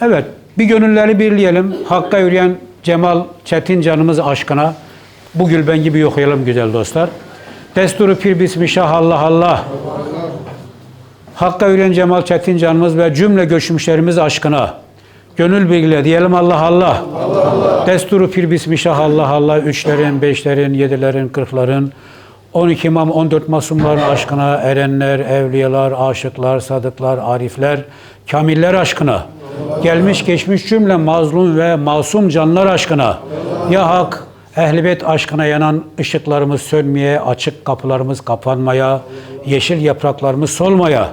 Evet, bir gönülleri birleyelim. Hakka yürüyen Cemal Çetin canımız aşkına. Bu gülben gibi okuyalım güzel dostlar. Desturu pir bismillah Allah Allah. Hakka yürüyen Cemal Çetin canımız ve cümle göçmüşlerimiz aşkına. Gönül bilgiyle diyelim Allah Allah. Desturu pir bismillah Allah Allah. Üçlerin, beşlerin, yedilerin, kırkların, 12 imam, 14 masumların aşkına, erenler, evliyalar, aşıklar, sadıklar, arifler, kamiller aşkına. Gelmiş geçmiş cümle mazlum ve masum canlar aşkına. Ya hak, ehl beyt aşkına yanan ışıklarımız sönmeye, açık kapılarımız kapanmaya, yeşil yapraklarımız solmaya.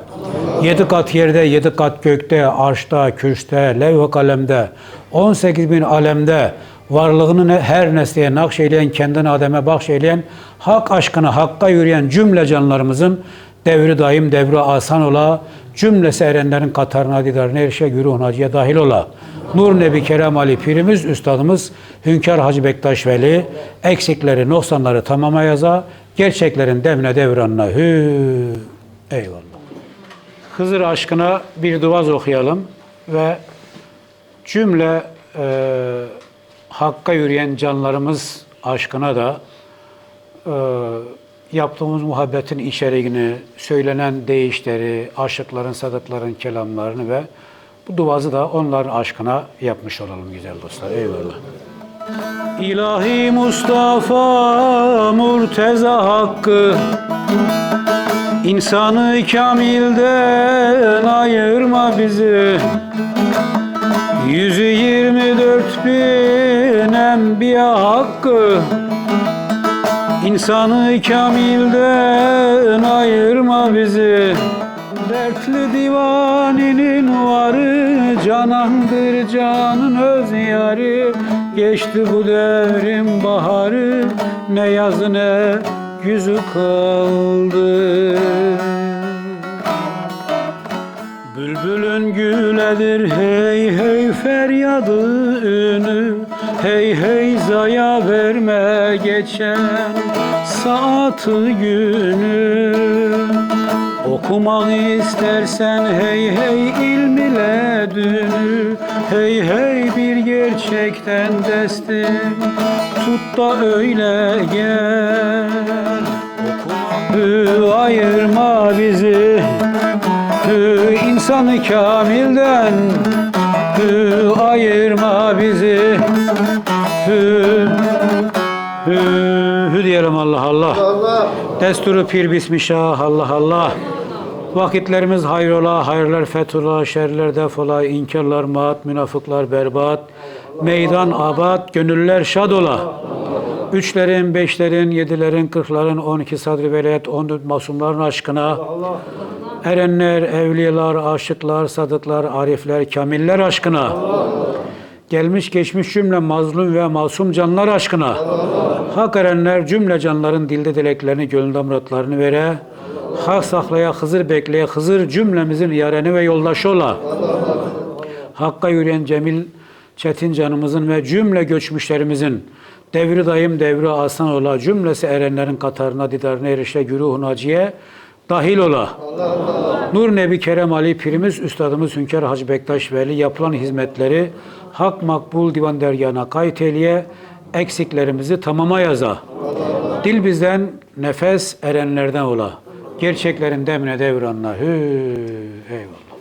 Yedi kat yerde, yedi kat gökte, arşta, kürste, levh-i kalemde, 18 bin alemde, varlığını her nesneye nakşeyleyen, kendini Adem'e bahşeyleyen, hak aşkına, hakka yürüyen cümle canlarımızın devri daim, devri asan ola, cümlesi erenlerin katarına, didarına erişe, güruh hacıya dahil ola. Nur Nebi Kerem Ali Pirimiz, Üstadımız Hünkar Hacı Bektaş Veli, eksikleri, noksanları tamama yaza, gerçeklerin demine devranına hü. Eyvallah. Hızır aşkına bir duvaz okuyalım ve cümle e, Hakka yürüyen canlarımız aşkına da e, yaptığımız muhabbetin içeriğini, söylenen deyişleri, aşıkların, sadıkların kelamlarını ve bu duvazı da onların aşkına yapmış olalım güzel dostlar. Eyvallah. İlahi Mustafa Murteza Hakkı İnsanı kamilden ayırma bizi Yüzü yirmi dört bin enbiya hakkı İnsanı kamilden ayırma bizi. Dertli divaninin varı Canandır canın öz yarı. Geçti bu devrin baharı Ne yazı ne yüzü kaldı. Bülbülün güledir hey hey feryadı ünü Hey hey zaya verme geçen saati günü. Okumak istersen hey hey ilm ile dünü. Hey hey bir gerçekten destin tut da öyle gel. Okumak ayırma bizi Hü insanı kamilden Hü ayırma bizi Hü Hü Hü diyelim Allah Allah. Desturu pir bismillah Allah Allah. Vakitlerimiz hayrola, hayırlar fethula, şerler defola, inkarlar maat, münafıklar berbat, meydan abad, gönüller şad ola. Üçlerin, beşlerin, yedilerin, kırkların, on iki sadri velayet, on dört masumların aşkına, erenler, evliyalar, aşıklar, sadıklar, arifler, kamiller aşkına, gelmiş geçmiş cümle mazlum ve masum canlar aşkına, hak erenler cümle canların dilde dileklerini, gönlünde muratlarını vere, hak saklaya, Hızır bekleye, Hızır cümlemizin yareni ve yoldaşı ola. Hakka yürüyen Cemil Çetin canımızın ve cümle göçmüşlerimizin devri dayım devri asan ola cümlesi erenlerin katarına didarına erişe güruhun acıya dahil ola. Nur Nebi Kerem Ali Pirimiz Üstadımız Hünkar Hacı Bektaş Veli yapılan hizmetleri hak makbul divan dergahına kayıt eyleye eksiklerimizi tamama yaza. Dil bizden nefes erenlerden ola. Gerçeklerin demine devranla. Hü, eyvallah.